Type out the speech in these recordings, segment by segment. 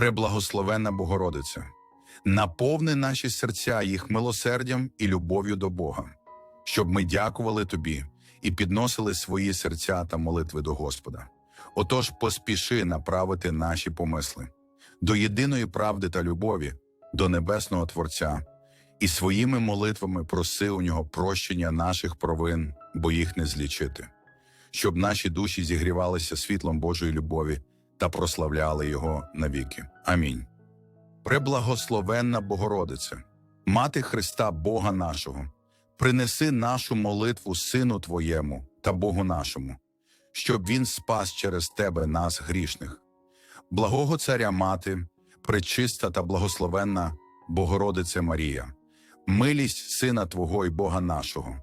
Преблагословенна Богородиця, наповни наші серця їх милосердям і любов'ю до Бога, щоб ми дякували Тобі і підносили свої серця та молитви до Господа. Отож, поспіши направити наші помисли до єдиної правди та любові, до Небесного Творця, і своїми молитвами проси у нього прощення наших провин, бо їх не злічити, щоб наші душі зігрівалися світлом Божої любові та прославляли Його навіки. Амінь. Преблагословенна Богородице, Мати Христа Бога нашого, принеси нашу молитву Сину Твоєму та Богу нашому, щоб Він спас через Тебе нас грішних. Благого Царя Мати, пречиста та благословенна Богородице Марія, милість Сина Твого і Бога нашого,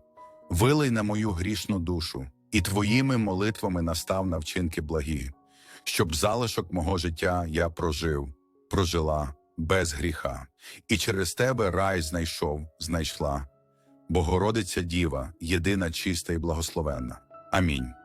вилий на мою грішну душу і Твоїми молитвами настав на вчинки благі, щоб залишок мого життя я прожив, прожила без гріха, і через Тебе рай знайшов, знайшла. Богородиця Діва, єдина чиста і благословенна. Амінь.